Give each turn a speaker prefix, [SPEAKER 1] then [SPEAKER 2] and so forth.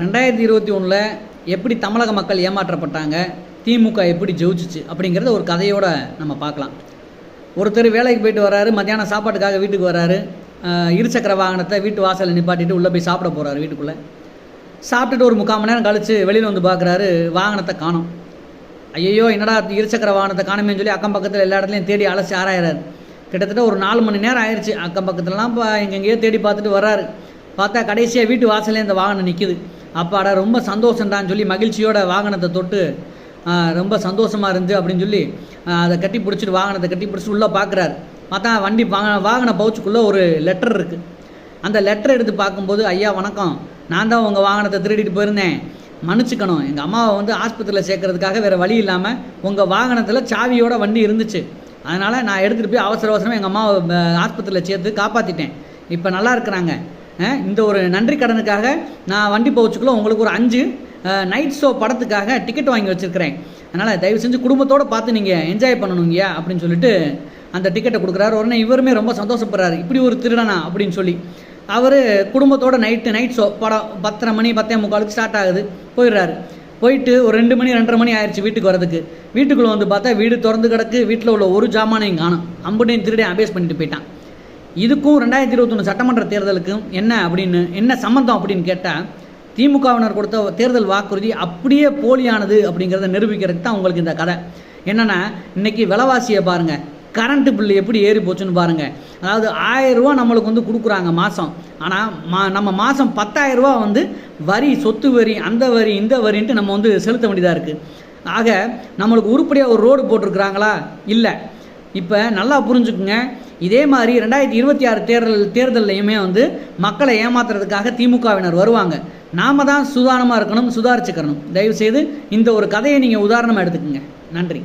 [SPEAKER 1] ரெண்டாயிரத்தி இருபத்தி ஒன்றில் எப்படி தமிழக மக்கள் ஏமாற்றப்பட்டாங்க திமுக எப்படி ஜெயிச்சிச்சு அப்படிங்கிறத ஒரு கதையோடு நம்ம பார்க்கலாம். ஒருத்தர் வேலைக்கு போயிட்டு வராரு மத்தியானம் சாப்பாட்டுக்காக வீட்டுக்கு வராரு இருசக்கர வாகனத்தை வீட்டு வாசலில் நிப்பாட்டிட்டு உள்ளே போய் சாப்பிட போகிறாரு வீட்டுக்குள்ளே. சாப்பிட்டுட்டு ஒரு முக்கால் மணி நேரம் கழித்து வெளியில் வந்து பார்க்குறாரு வாகனத்தை காணோம். ஐயோ என்னடா இருசக்கர வாகனத்தை காணுமேன்னு சொல்லி அக்கம் பக்கத்தில் எல்லா இடத்துலையும் தேடி அலசி ஆராயிறாரு. கிட்டத்தட்ட ஒரு நாலு மணி நேரம் ஆயிடுச்சு அக்கம் பக்கத்துலலாம் இப்போ எங்கெங்கேயோ தேடி பார்த்துட்டு வர்றாரு. பார்த்தா கடைசியாக வீட்டு வாசல்லே இந்த வாகனம் நிற்கிது அப்பாடா ரொம்ப சந்தோஷம்டான்னு சொல்லி மகிழ்ச்சியோட வாகனத்தை தொட்டு ரொம்ப சந்தோஷமாக இருந்துச்சு அப்படின்னு சொல்லி அதை கட்டி பிடிச்சிட்டு வாகனத்தை கட்டி பிடிச்சிட்டு உள்ளே பார்க்குறாரு பார்த்தா வண்டி வாங்க வாகன பவுச்சுக்குள்ளே ஒரு லெட்டர் இருக்குது அந்த லெட்டர் எடுத்து பார்க்கும்போது ஐயா வணக்கம். நான் தான் உங்கள் வாகனத்தை திருடிட்டு போயிருந்தேன். மன்னிச்சுக்கணும். எங்கள் அம்மாவை வந்து ஆஸ்பத்திரியில் சேர்க்கறதுக்காக வேறு வழி இல்லாமல் உங்கள் வாகனத்தில் சாவியோட வண்டி இருந்துச்சு. அதனால் நான் எடுத்துகிட்டு போய் அவசர அவசரமாக எங்கள் அம்மாவை ஆஸ்பத்திரியில் சேர்த்து காப்பாற்றிட்டேன் இப்போ நல்லா இருக்கிறாங்க. இந்த ஒரு நன்றி கடனுக்காக நான் வண்டி போச்சுக்குள்ள உங்களுக்கு ஒரு அஞ்சு நைட் ஷோ படத்துக்காக டிக்கெட் வாங்கி வச்சுருக்கிறேன். அதனால் தயவு செஞ்சு குடும்பத்தோடு பார்த்து நீங்கள் என்ஜாய் பண்ணணுங்கய்யா அப்படின்னு சொல்லிட்டு அந்த டிக்கெட்டை கொடுக்குறாரு. உடனே இவருமே ரொம்ப சந்தோஷப்படுறாரு. இப்படி ஒரு திருடனா அப்படின்னு சொல்லி. அவர் குடும்பத்தோட நைட்டு நைட் ஷோ படம் பத்தரை மணி பத்தே முக்காலுக்கு ஸ்டார்ட் ஆகுது. போயிடுறாரு. போயிட்டு ஒரு ரெண்டு மணி ரெண்டரை மணி ஆயிடுச்சு வீட்டுக்கு வரதுக்கு வீட்டுக்குள்ளே வந்து பார்த்தா வீடு திறந்து கிடக்கு. வீட்டில் உள்ள ஒரு ஜாமானையும் காணும். அம்புட்டையும் திருடையும் அபேஸ் பண்ணிட்டு போயிட்டான். இதுக்கும் ரெண்டாயிரத்தி இருபத்தொன்று சட்டமன்ற தேர்தலுக்கும் என்ன அப்படின்னு என்ன சம்மந்தம் அப்படின்னு கேட்டால் திமுகவினர் கொடுத்த தேர்தல் வாக்குறுதி அப்படியே போலியானது அப்படிங்கிறத நிரூபிக்கிறதுக்கு தான் உங்களுக்கு இந்த கதை. என்னென்னா இன்றைக்கி விலைவாசியை பாருங்கள் கரண்ட்டு பில்லு எப்படி ஏறி போச்சுன்னு பாருங்கள் அதாவது ஆயிரம் நம்மளுக்கு வந்து கொடுக்குறாங்க மாதம் ஆனால் மா நம்ம மாதம் ரூபா வந்து வரி சொத்து வரி அந்த வரி இந்த வரின்ட்டு நம்ம வந்து செலுத்த வேண்டியதாக இருக்குது ஆக நம்மளுக்கு உருப்படியாக ஒரு ரோடு போட்டிருக்கிறாங்களா? இல்லை. இப்போ நல்லா புரிஞ்சுக்குங்க. இதே மாதிரி ரெண்டாயிரத்தி இருபத்தி ஆறு தேர்தல் தேர்தல்லையுமே வந்து மக்களை ஏமாத்துறதுக்காக திமுகவினர் வருவாங்க. நாம தான் சுதாரணமாக இருக்கணும் சுதாரிச்சுக்கணும். தயவுசெய்து இந்த ஒரு கதையை நீங்கள் உதாரணமாக எடுத்துக்கோங்க. நன்றி.